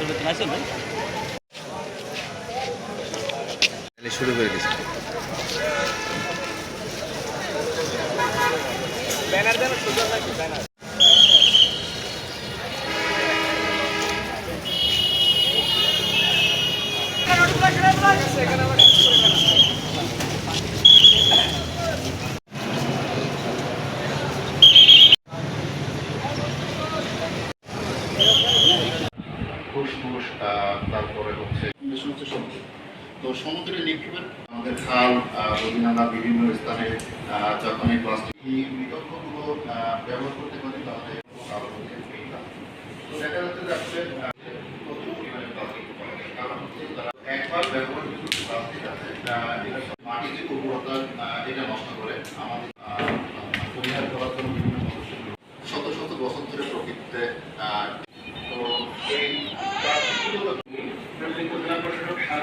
তোর বেতন আছে ভাই? তাহলে শুরু করে দিচ্ছি। ফুসফুস আহ, তারপরে হচ্ছে তো সমুদ্রে নিক্ষেপের আমাদের খাল নদী-নালা বিভিন্ন স্থানে যখন এই প্লাস্টিক এই বিকল্পগুলো ব্যবহার করতে পারি তাহলে। তো দেখা যাচ্ছে যে আসলে প্রচুর পরিমাণে প্লাস্টিক। কারণ হচ্ছে একবার ব্যবহার কিছু প্লাস্টিক আছে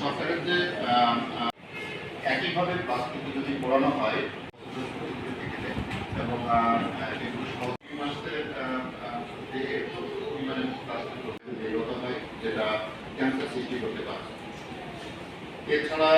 সরকারের যে একইভাবে প্লাস্টিক যদি পোড়ানো হয় এবং যেটা ক্যান্সার সৃষ্টি করতে পারে। এছাড়া